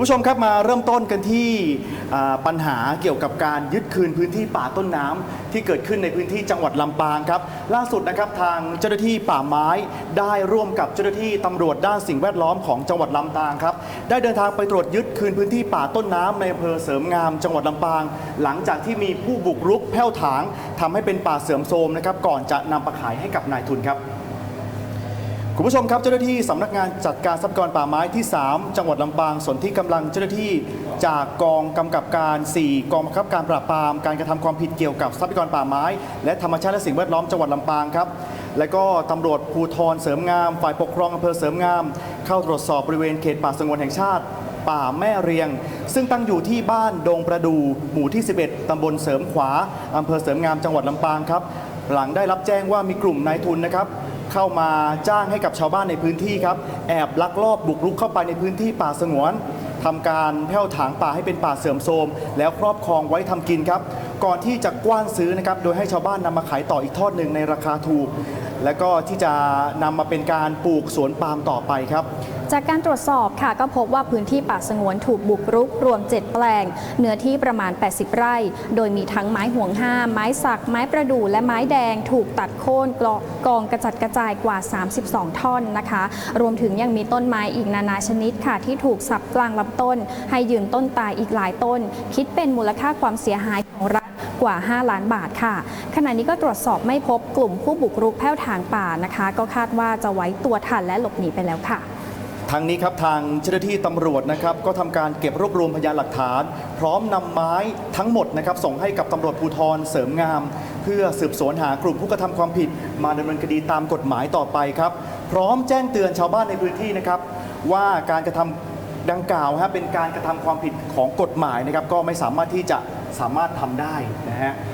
คุณผู้ชมครับมาเริ่มต้นกันที่ปัญหาเกี่ยวกับการยึดคืนพื้นที่ป่าต้นน้ำที่เกิดขึ้นในพื้นที่จังหวัดลำปางครับล่าสุดนะครับทางเจ้าหน้าที่ป่าไม้ได้ร่วมกับเจ้าหน้าที่ตำรวจด้านสิ่งแวดล้อมของจังหวัดลำปางครับได้เดินทางไปตรวจยึดคืนพื้นที่ป่าต้นน้ำในอำเภอเสริมงาม จังหวัดลำปาง หลังจากที่มีผู้บุกรุกแผ่วถางทำให้เป็นป่าเสื่อมโทรมนะครับก่อนจะนำไปขายให้กับนายทุนครับ คุณผู้ชมครับเจ้าหน้าที่สำนักงานจัดการทรัพยากรป่าไม้ที่ 3 จังหวัดลำปางสนที่กำลังเจ้าหน้าที่จากกองกำกับการ 4 กองบังคับการปราบปรามการกระทำความผิดเกี่ยวกับทรัพยากรป่าไม้ และธรรมชาติและสิ่งแวดล้อมจังหวัดลำปางครับและก็ตำรวจภูธรเสริมงาม ฝ่ายปกครองอำเภอเสริมงาม เข้าตรวจสอบบริเวณเขตป่าสงวนแห่งชาติ ป่าแม่เรียง ซึ่งตั้งอยู่ที่บ้านดงประดูหมู่ที่ 11 ตำบลเสริมขวาอำเภอเสริมงามจังหวัดลำปางครับหลังได้รับแจ้งว่ามีกลุ่มนายทุนนะครับ เข้ามาจ้างให้กับชาวบ้านในพื้นที่ครับ แอบลักลอบบุกรุกเข้าไปในพื้นที่ป่าสงวนทำการแผ่วถางป่าให้เป็นป่าเสื่อมโทรมแล้วครอบครองไว้ทำกินครับ ก่อนที่จะกว้านซื้อนะครับโดยให้ชาวบ้านนำมาขายต่ออีกทอดหนึ่งในราคาถูก และก็ที่จะนำมาเป็นการปลูกสวนปาล์มต่อไปครับ จากการตรวจสอบค่ะก็พบว่าพื้นที่ป่าสงวนถูกบุกรุกรวม 7 แปลง เนื้อที่ประมาณ 80 ไร่ โดยมีทั้งไม้ห่วงห้าม ไม้สัก ไม้ประดู่และไม้แดง ถูกตัดโค่นกลกองกระจัดกระจายกว่า 32 ท่อนนะคะ รวมถึงยังมีต้นไม้อีกนานาชนิดค่ะ ที่ถูกสับกลางลำต้น ให้ยืนต้นตายอีกหลายต้น คิดเป็นมูลค่าความเสียหายของรัฐ กว่า 5 ล้านบาทค่ะ ขณะนี้ก็ตรวจสอบไม่พบกลุ่มผู้บุกรุกแผ่วถางป่านะคะ ก็คาดว่าจะไว้ตัวทันและหลบหนีไปแล้วค่ะทางนี้ครับทางเจ้าหน้าที่ตำรวจนะครับก็ทำการเก็บรวบรวมพยานหลักฐาน พร้อมนำไม้ทั้งหมดนะครับส่งให้กับตำรวจภูธรเสริมงาม เพื่อสืบสวนหากลุ่มผู้กระทำความผิด มาดำเนินคดีตามกฎหมายต่อไปครับ พร้อมแจ้งเตือนชาวบ้านในพื้นที่นะครับ ว่าการกระทำดังกล่าวฮะเป็นการกระทำความผิดของกฎหมายนะครับก็ไม่สามารถที่จะ สามารถทำได้นะฮะ